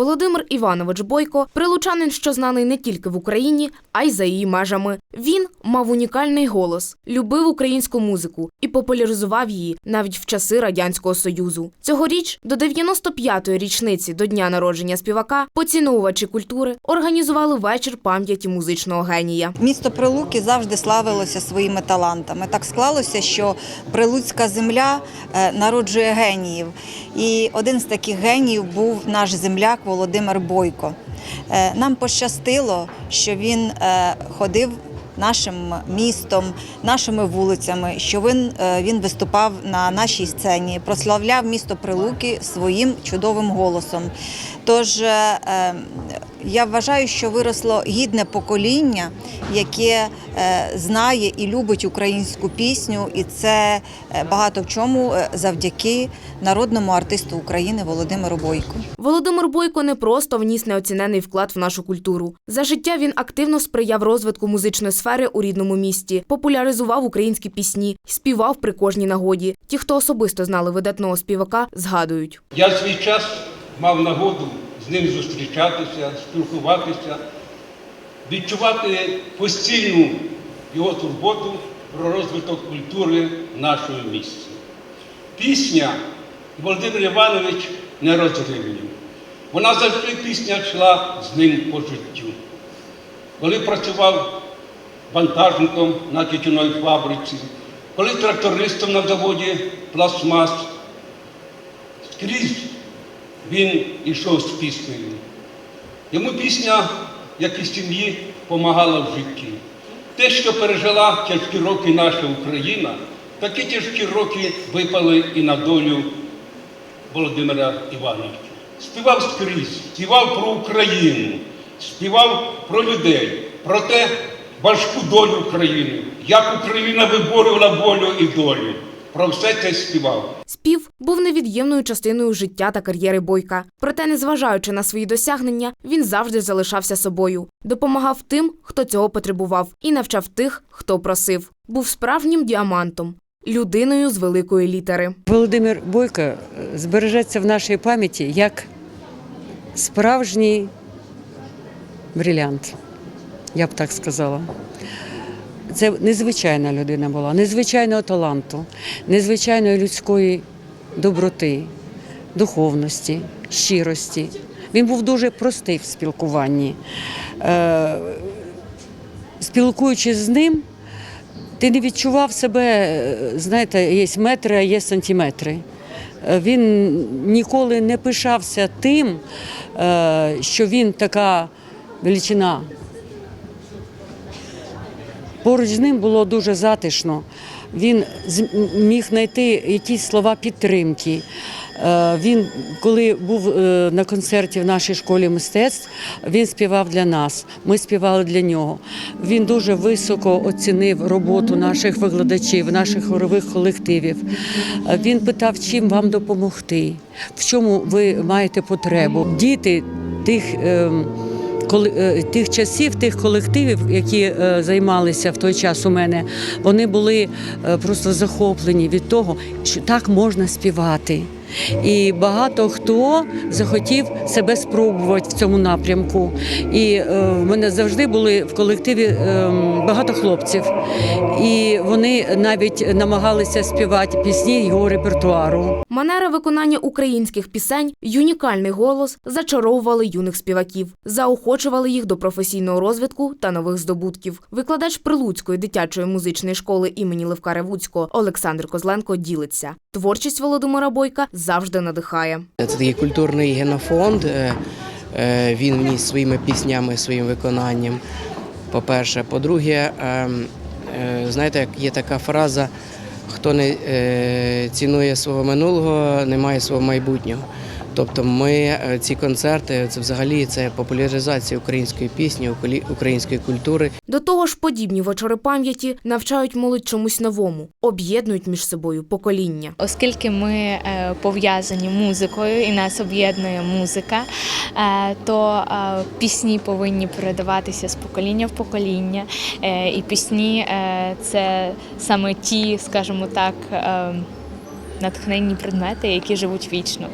Володимир Іванович Бойко прилучанин, що знаний не тільки в Україні, а й за її межами. Він мав унікальний голос, любив українську музику і популяризував її навіть в часи радянського союзу. Цьогоріч, до 95-ї річниці до дня народження співака, поціновувачі культури організували вечір пам'яті музичного генія. Місто Прилуки завжди славилося своїми талантами. Так склалося, що Прилуцька земля е, народжує геніїв. І один з таких геніїв був наш земляк Володимир Бойко. Е, Нам пощастило, що він е, ходив нашим містом, нашими вулицями, що він, е, він виступав на нашій сцені, прославляв місто Прилуки своїм чудовим голосом. Тож я вважаю, що виросло гідне покоління, яке е, знає і любить українську пісню, і це е, багато в чому е, завдяки народному артисту України Володимиру Бойку. Володимир Бойко не просто вніс неоцінений вклад в нашу культуру. За життя він активно сприяв розвитку музичної сфери у рідному місті, популяризував українські пісні, співав при кожній нагоді. Ті, хто особисто знали видатного співака, згадують. Я свій час мав нагоду з ним зустрічатися, спілкуватися, відчувати постійну його турботу про розвиток культури нашого місця. Пісня Володимир Іванович нерозривні. Вона завжди пісня йшла з ним по життю. Коли працював вантажником на тютюновій фабриці, коли трактористом на заводі пластмас, скрізь він ішов з піснею. Йому пісня, як і сім'ї, допомагала в житті. Те, що пережила тяжкі роки наша Україна, такі тяжкі роки випали і на долю Володимира Івановича. Співав скрізь, співав про Україну, співав про людей, про те важку долю України, як Україна виборювала волю і долю. Про все це співав. Спів був невід'ємною частиною життя та кар'єри Бойка. Проте, незважаючи на свої досягнення, він завжди залишався собою, допомагав тим, хто цього потребував, і навчав тих, хто просив. Був справжнім діамантом, людиною з великої літери. Володимир Бойко е, збережеться в нашій пам'яті як справжній брилянт, я б так сказала. Це незвичайна людина була, незвичайного таланту, незвичайної людської доброти, духовності, щирості. Він був дуже простий в спілкуванні. Е, Спілкуючись з ним, ти не відчував себе, е, знаєте, є метри, а є сантиметри. Е, Він ніколи не пишався тим, що він така величина. Поруч з ним було дуже затишно. Він міг знайти якісь слова підтримки. Е, Він, коли був е, на концерті в нашій школі мистецтв, він співав для нас. Ми співали для нього. Він дуже високо оцінив роботу наших викладачів, наших хорових колективів. Е, Він питав, чим вам допомогти, в чому ви маєте потребу. Діти тих. Е, тих часів, тих колективів, які е, займалися в той час у мене, вони були е, просто захоплені від того, що так можна співати. І багато хто захотів себе спробувати в цьому напрямку. І е, в мене завжди були в колективі е, багато хлопців, і вони навіть намагалися співати пісні його репертуару. Манера виконання українських пісень унікальний голос зачаровували юних співаків, заохочували їх до професійного розвитку та нових здобутків. Викладач Прилуцької дитячої музичної школи імені Левка Ревуцького Олександр Козленко ділиться. Творчість Володимира Бойка завжди надихає. Це такий культурний генофонд. е, е, Він вніс своїми піснями, своїм виконанням. По-перше, по-друге, ем, е, знаєте, як є така фраза: хто не е, цінує свого минулого, не має свого майбутнього. Тобто ми е, ці концерти, це взагалі це популяризація української пісні, української культури. До того ж, подібні вечори пам'яті навчають молодь чомусь новому, об'єднують між собою покоління. Оскільки ми е, пов'язані музикою і нас об'єднує музика, е, то пісні повинні передаватися з покоління в покоління. І пісні це саме ті, скажімо так, натхненні предмети, які живуть вічно.